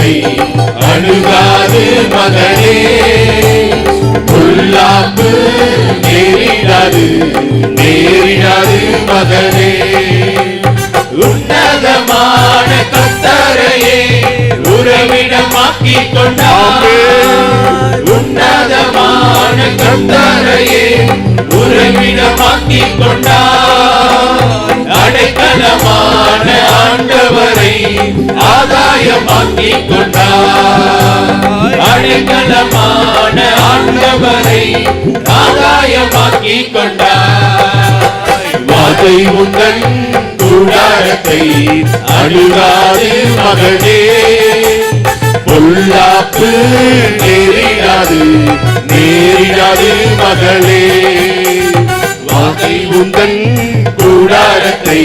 கூடாரத்தை அணுகாது மகனே. பொல்லாப்பு நேரிடாது நேரிடாது மகனே. உன்னதமான கத்தரையே உறவிடமாக்கிக் கொண்டார். உன்னதமான கத்தரையே ஆதாயமாக்கிக் கொண்டார் அடைக்கலமான ஆண்டவரை ஆதாயமாக்கிக் கொண்டார் வாதை உந்தன் கூடாரத்தை அழுகாது மகளே பொல்லாப்பு நேரிடாது நேரிடாது மகளே வாதை உங்கள் கூடாரத்தை